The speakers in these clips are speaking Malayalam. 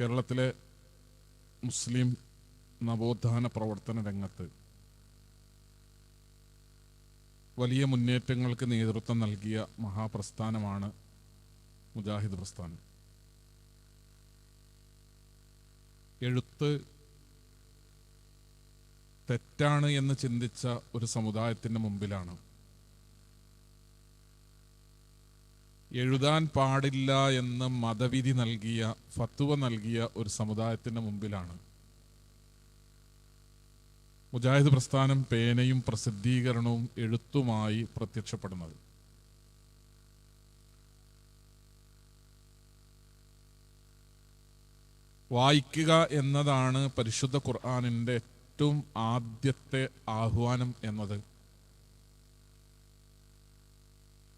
കേരളത്തിലെ മുസ്ലിം നവോത്ഥാന പ്രവർത്തന രംഗത്ത് വലിയ മുന്നേറ്റങ്ങൾക്ക് നേതൃത്വം നൽകിയ മഹാപ്രസ്ഥാനമാണ് മുജാഹിദ് പ്രസ്ഥാനം. എഴുത്ത് തെറ്റാണ് എന്ന് ചിന്തിച്ച ഒരു സമുദായത്തിന്റെ മുമ്പിലാണ് എഴുതാൻ പാടില്ല എന്ന് മതവിധി നൽകിയ ഫത്തുവ നൽകിയ ഒരു സമുദായത്തിന്റെ മുമ്പിലാണ്. മുജാഹിദ് പ്രസ്ഥാനം പേനയും പ്രസിദ്ധീകരണവും എഴുത്തുമായി പ്രത്യക്ഷപ്പെടുന്നത്. വായിക്കുക എന്നതാണ് പരിശുദ്ധ ഖുർആാനിന്റെ ഏറ്റവും ആദ്യത്തെ ആഹ്വാനം എന്നത്.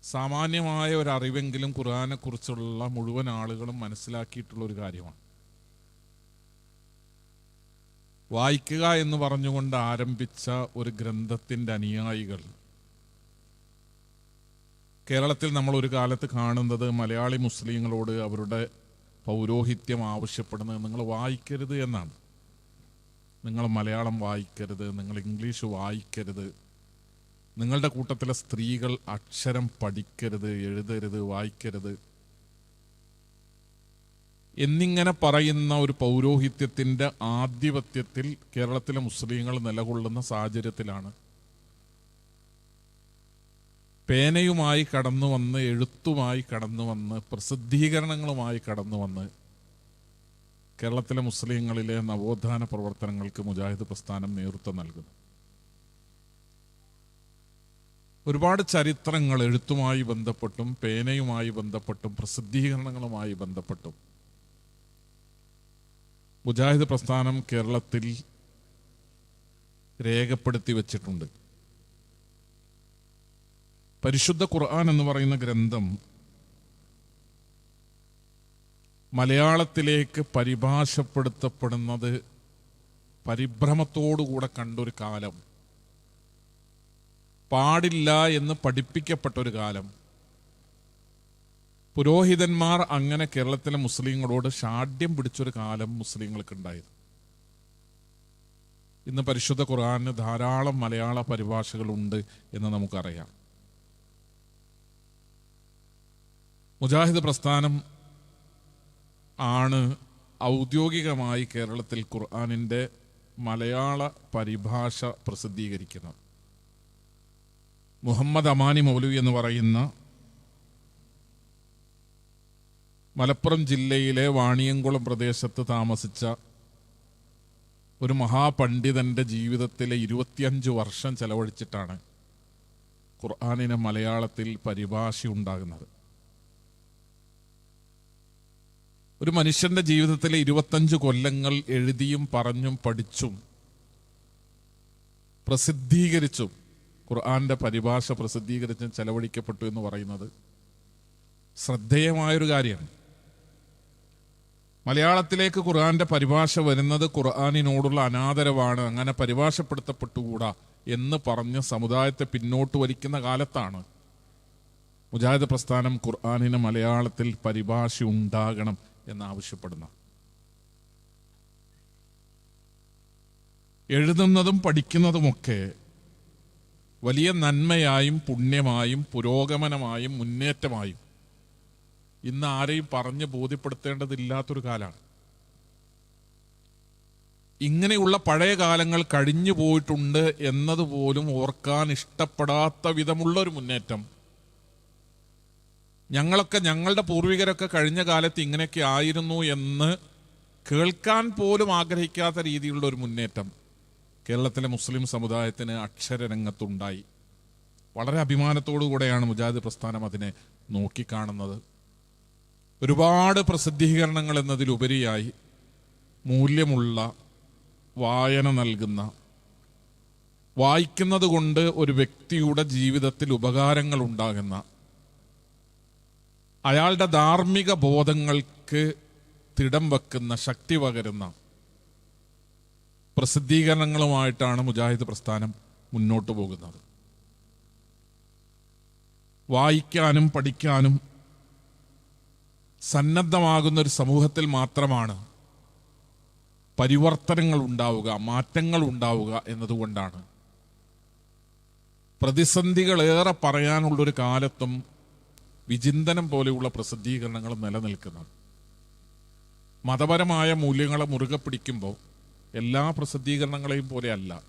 സാമാന്യമായ ഒരു അറിവെങ്കിലും ഖുർആനെ കുറിച്ചുള്ള മുഴുവൻ ആളുകളും മനസ്സിലാക്കിയിട്ടുള്ള ഒരു കാര്യമാണ്. വായിക്കുക എന്ന് പറഞ്ഞുകൊണ്ട് ആരംഭിച്ച ഒരു ഗ്രന്ഥത്തിന്റെ അനുയായികൾ. കേരളത്തിൽ നമ്മൾ ഒരു കാലത്ത് കാണുന്നത് മലയാളി മുസ്ലിങ്ങളോട് അവരുടെ പൗരോഹിത്യം ആവശ്യപ്പെടുന്നത് നിങ്ങൾ വായിക്കരുത് എന്നാണ്. നിങ്ങൾ മലയാളം വായിക്കരുത് നിങ്ങൾ ഇംഗ്ലീഷ് വായിക്കരുത്. നിങ്ങളുടെ കൂട്ടത്തിലെ സ്ത്രീകൾ അക്ഷരം പഠിക്കരുത് എഴുതരുത് വായിക്കരുത് എന്നിങ്ങനെ പറയുന്ന ഒരു പൗരോഹിത്യത്തിന്റെ ആധിപത്യത്തിൽ കേരളത്തിലെ മുസ്ലിങ്ങൾ നിലകൊള്ളുന്ന സാഹചര്യത്തിലാണ്. പേനയുമായി കടന്നു വന്ന് എഴുത്തുമായി കടന്നു വന്ന് പ്രസിദ്ധീകരണങ്ങളുമായി കടന്നു വന്ന് കേരളത്തിലെ മുസ്ലിങ്ങളിലെ നവോത്ഥാന പ്രവർത്തനങ്ങൾക്ക് മുജാഹിദ് പ്രസ്ഥാനം നേതൃത്വം നൽകുന്നു. ഒരുപാട് ചരിത്രങ്ങൾ എഴുത്തുമായി ബന്ധപ്പെട്ടും പേനയുമായി ബന്ധപ്പെട്ടും പ്രസിദ്ധീകരണങ്ങളുമായി ബന്ധപ്പെട്ടും. മുജാഹിദ് പ്രസ്ഥാനം കേരളത്തിൽ രേഖപ്പെടുത്തി വച്ചിട്ടുണ്ട്. പരിശുദ്ധ ഖുർആൻ എന്ന് പറയുന്ന ഗ്രന്ഥം മലയാളത്തിലേക്ക് പരിഭാഷപ്പെടുത്തപ്പെടുന്നത് പരിഭ്രമത്തോടുകൂടെ കണ്ടൊരു കാലം. പാടില്ല എന്ന് പഠിപ്പിക്കപ്പെട്ട ഒരു കാലം. പുരോഹിതന്മാർ അങ്ങനെ കേരളത്തിലെ മുസ്ലിങ്ങളോട് ഷാഢ്യം പിടിച്ചൊരു കാലം മുസ്ലിങ്ങൾക്ക് ഉണ്ടായിരുന്നു ഇന്ന് പരിശുദ്ധ ഖുർആാനിന് ധാരാളം മലയാള പരിഭാഷകളുണ്ട് എന്ന് നമുക്കറിയാം. മുജാഹിദ് പ്രസ്ഥാനം ആണ് ഔദ്യോഗികമായി കേരളത്തിൽ ഖുർആാനിന്റെ മലയാള പരിഭാഷ പ്രസിദ്ധീകരിക്കുന്നത്. മുഹമ്മദ് അമാനി മൗലവി എന്ന് പറയുന്ന മലപ്പുറം ജില്ലയിലെ വാണിയംകുളം പ്രദേശത്ത് താമസിച്ച ഒരു മഹാപണ്ഡിതന്റെ ജീവിതത്തിലെ ഇരുപത്തിയഞ്ച് വർഷം ചെലവഴിച്ചിട്ടാണ് ഖുർആാനിന് മലയാളത്തിൽ പരിഭാഷ ഉണ്ടാകുന്നത്. ഒരു മനുഷ്യന്റെ ജീവിതത്തിലെ ഇരുപത്തഞ്ച് കൊല്ലങ്ങൾ എഴുതിയും പറഞ്ഞും പഠിച്ചും പ്രസിദ്ധീകരിച്ചും ഖുർആന്റെ പരിഭാഷ പ്രസിദ്ധീകരിച്ച് ചെലവഴിക്കപ്പെട്ടു എന്ന് പറയുന്നത് ശ്രദ്ധേയമായൊരു കാര്യമാണ്. മലയാളത്തിലേക്ക് ഖുർആന്റെ പരിഭാഷ വരുന്നത് ഖുർആാനിനോടുള്ള അനാദരവാണ് അങ്ങനെ പരിഭാഷപ്പെടുത്തപ്പെട്ടുകൂടാ എന്ന് പറഞ്ഞ് സമുദായത്തെ പിന്നോട്ട് വലിക്കുന്ന കാലത്താണ് മുജാഹിദ് പ്രസ്ഥാനം ഖുർആാനിന് മലയാളത്തിൽ പരിഭാഷ ഉണ്ടാകണം എന്നാവശ്യപ്പെടുന്ന എഴുതുന്നതും പഠിക്കുന്നതുമൊക്കെ വലിയ നന്മയായും പുണ്യമായും പുരോഗമനമായും മുന്നേറ്റമായും ഇന്ന് ആരെയും പറഞ്ഞ് ബോധ്യപ്പെടുത്തേണ്ടതില്ലാത്തൊരു കാലമാണ് ഇങ്ങനെയുള്ള പഴയ കാലങ്ങൾ കഴിഞ്ഞു പോയിട്ടുണ്ട് എന്നതുപോലും ഓർക്കാൻ ഇഷ്ടപ്പെടാത്ത വിധമുള്ള ഒരു മുന്നേറ്റം. ഞങ്ങളൊക്കെ ഞങ്ങളുടെ പൂർവികരൊക്കെ കഴിഞ്ഞ കാലത്ത് ഇങ്ങനെയൊക്കെ ആയിരുന്നു എന്ന് കേൾക്കാൻ പോലും ആഗ്രഹിക്കാത്ത രീതിയിലുള്ള ഒരു മുന്നേറ്റം. കേരളത്തിലെ മുസ്ലിം സമുദായത്തിന് അക്ഷരരംഗത്തുണ്ടായി. വളരെ അഭിമാനത്തോടു കൂടെയാണ് മുജാഹിദ് പ്രസ്ഥാനം അതിനെ നോക്കിക്കാണുന്നത്. ഒരുപാട് പ്രസിദ്ധീകരണങ്ങൾ എന്നതിലുപരിയായി മൂല്യമുള്ള വായന നൽകുന്ന വായിക്കുന്നത് കൊണ്ട് ഒരു വ്യക്തിയുടെ ജീവിതത്തിൽ ഉപകാരങ്ങൾ ഉണ്ടാകുന്ന അയാളുടെ ധാർമ്മിക ബോധങ്ങൾക്ക് തിടം വെക്കുന്ന ശക്തി പകരുന്ന പ്രസിദ്ധീകരണങ്ങളുമായിട്ടാണ് മുജാഹിദ് പ്രസ്ഥാനം മുന്നോട്ട് പോകുന്നത്. വായിക്കാനും പഠിക്കാനും സന്നദ്ധമാകുന്ന ഒരു സമൂഹത്തിൽ മാത്രമാണ് പരിവർത്തനങ്ങൾ ഉണ്ടാവുക മാറ്റങ്ങൾ ഉണ്ടാവുക എന്നതുകൊണ്ടാണ്. പ്രതിസന്ധികൾ ഏറെ പറയാനുള്ളൊരു കാലത്തും വിചിന്തനം പോലെയുള്ള പ്രസിദ്ധീകരണങ്ങൾ നിലനിൽക്കുന്നത്. മതപരമായ മൂല്യങ്ങളെ മുറുകെ പിടിക്കുമ്പോൾ എല്ലാ പ്രസിദ്ധീകരണങ്ങളെയും പോലെ അല്ല.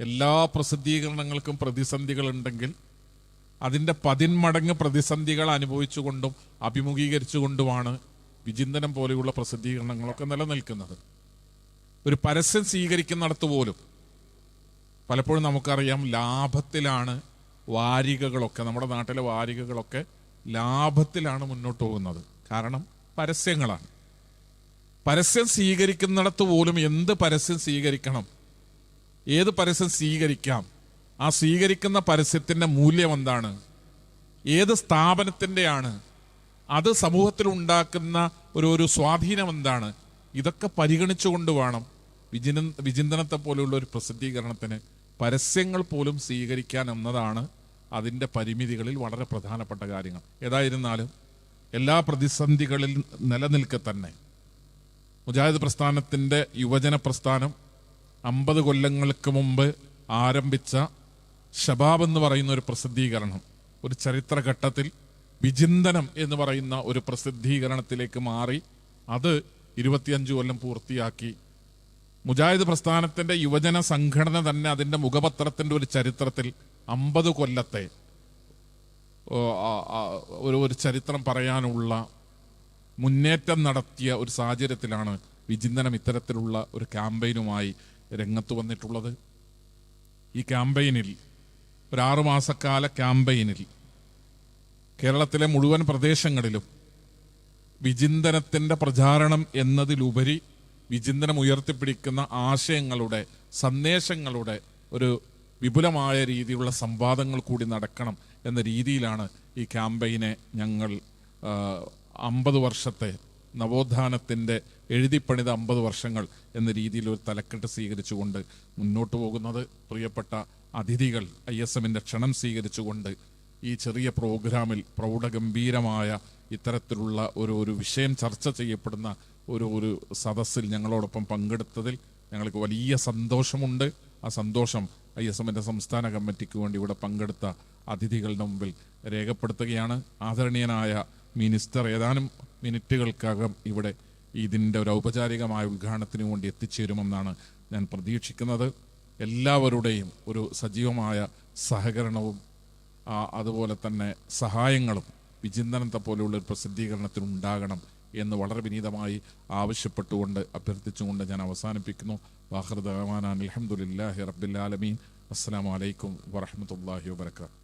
എല്ലാ പ്രസിദ്ധീകരണങ്ങൾക്കും പ്രതിസന്ധികൾ ഉണ്ടെങ്കിൽ അതിന്റെ പതിന്മടങ്ങ് പ്രതിസന്ധികൾ അനുഭവിച്ചുകൊണ്ടും അഭിമുഖീകരിച്ചുകൊണ്ടുമാണ് വിചിന്തനം പോലെയുള്ള പ്രസിദ്ധീകരണങ്ങളൊക്കെ നിലനിൽക്കുന്നത്. ഒരു പരസ്യം സ്വീകരിക്കുന്നിടത്ത് പോലും പലപ്പോഴും നമുക്കറിയാം ലാഭത്തിലാണ് വാരികകളൊക്കെ നമ്മുടെ നാട്ടിലെ വാരികകളൊക്കെ ലാഭത്തിലാണ് മുന്നോട്ട് പോകുന്നത്. കാരണം പരസ്യങ്ങളാണ്. പരസ്യം സ്വീകരിക്കുന്നിടത്ത് പോലും എന്ത് പരസ്യം സ്വീകരിക്കണം? ഏത് പരസ്യം സ്വീകരിക്കാം? ആ സ്വീകരിക്കുന്ന പരസ്യത്തിന്റെ മൂല്യം എന്താണ് ഏത് സ്ഥാപനത്തിന്റെയാണ് അത് സമൂഹത്തിൽ ഉണ്ടാക്കുന്ന ഒരു ഒരു സ്വാധീനം എന്താണ് ഇതൊക്കെ പരിഗണിച്ചുകൊണ്ട് വേണം വിചിന വിചിന്തനത്തെ പോലെയുള്ള ഒരു പ്രസിദ്ധീകരണത്തിന് പരസ്യങ്ങൾ പോലും സ്വീകരിക്കാൻ എന്നതാണ് അതിന്റെ പരിമിതികളിൽ വളരെ പ്രധാനപ്പെട്ട കാര്യങ്ങൾ. ഏതായിരുന്നാലും എല്ലാ പ്രതിസന്ധികളിൽ നിലനിൽക്കെ തന്നെ മുജാഹിദ് പ്രസ്ഥാനത്തിന്റെ യുവജന പ്രസ്ഥാനം അമ്പത് കൊല്ലങ്ങൾക്ക് മുമ്പ് ആരംഭിച്ച ഷബാബ് എന്ന് പറയുന്ന ഒരു പ്രസിദ്ധീകരണം ഒരു ചരിത്രഘട്ടത്തിൽ വിചിന്തനം എന്ന് പറയുന്ന ഒരു പ്രസിദ്ധീകരണത്തിലേക്ക് മാറി അത് ഇരുപത്തിയഞ്ച് കൊല്ലം പൂർത്തിയാക്കി. മുജാഹിദ് പ്രസ്ഥാനത്തിന്റെ യുവജന സംഘടന തന്നെ അതിന്റെ മുഖപത്രത്തിന്റെ ഒരു ചരിത്രത്തിൽ അമ്പത് കൊല്ലത്തെ ഒരു ഒരു ചരിത്രം പറയാനുള്ള മുന്നേറ്റം നടത്തിയ ഒരു സാഹചര്യത്തിലാണ് വിചിന്തനം ഇത്തരത്തിലുള്ള ഒരു ക്യാമ്പയിനുമായി രംഗത്ത് വന്നിട്ടുള്ളത്. ഈ ക്യാമ്പയിനിൽ ഒരു ആറുമാസക്കാല ക്യാമ്പയിനിൽ കേരളത്തിലെ മുഴുവൻ പ്രദേശങ്ങളിലും വിചിന്തനത്തിന്റെ പ്രചാരണം എന്നതിലുപരി വിചിന്തനം ഉയർത്തിപ്പിടിക്കുന്ന ആശയങ്ങളുടെ സന്ദേശങ്ങളുടെ ഒരു വിപുലമായ രീതിയിലുള്ള സംവാദങ്ങൾ കൂടി നടക്കണം എന്ന രീതിയിലാണ് ഈ ക്യാമ്പയിനെ ഞങ്ങൾ അമ്പത് വർഷത്തെ നവോത്ഥാനത്തിന്റെ എഴുതിപ്പണിത അമ്പത് വർഷങ്ങൾ എന്ന രീതിയിൽ ഒരു തലക്കെട്ട് സ്വീകരിച്ചുകൊണ്ട് മുന്നോട്ട് പോകുന്നത് പ്രിയപ്പെട്ട അതിഥികൾ ഐ എസ് എമ്മിന്റെ ക്ഷണം സ്വീകരിച്ചുകൊണ്ട് ഈ ചെറിയ പ്രോഗ്രാമിൽ പ്രൗഢഗംഭീരമായ ഇത്തരത്തിലുള്ള ഒരു ഒരു വിഷയം ചർച്ച ചെയ്യപ്പെടുന്ന ഒരു ഒരു സദസ്സിൽ ഞങ്ങളോടൊപ്പം പങ്കെടുത്തതിൽ ഞങ്ങൾക്ക് വലിയ സന്തോഷമുണ്ട്. ആ സന്തോഷം ഐ എസ് എമ്മിന്റെ സംസ്ഥാന കമ്മിറ്റിക്ക് വേണ്ടി ഇവിടെ പങ്കെടുത്ത അതിഥികളുടെ മുമ്പിൽ രേഖപ്പെടുത്തുകയാണ്. ആദരണീയനായ മിനിസ്റ്റർ ഏതാനും മിനിറ്റുകൾക്കകം ഇവിടെ ഇതിന്റെ ഒരു ഔപചാരികമായ ഉദ്ഘാടനത്തിന് വേണ്ടി എത്തിച്ചേരുമെന്നാണ് ഞാൻ പ്രതീക്ഷിക്കുന്നത്. എല്ലാവരുടെയും ഒരു സജീവമായ സഹകരണവും അതുപോലെ തന്നെ സഹായങ്ങളും വിചിന്തനത്തെ പോലെയുള്ള ഒരു പ്രസിദ്ധീകരണത്തിന് ഉണ്ടാകണം എന്ന് വളരെ വിനീതമായി ആവശ്യപ്പെട്ടുകൊണ്ട് അഭ്യർത്ഥിച്ചുകൊണ്ട് ഞാൻ അവസാനിപ്പിക്കുന്നു. വാഹൃദാൻ അലഹമുല്ലാഹി റബ്ബിൽ ആലമീൻ. അസ്സാം വലൈക്കും വറഹമത്തല്ലാഹി വാബർക്കാത്തു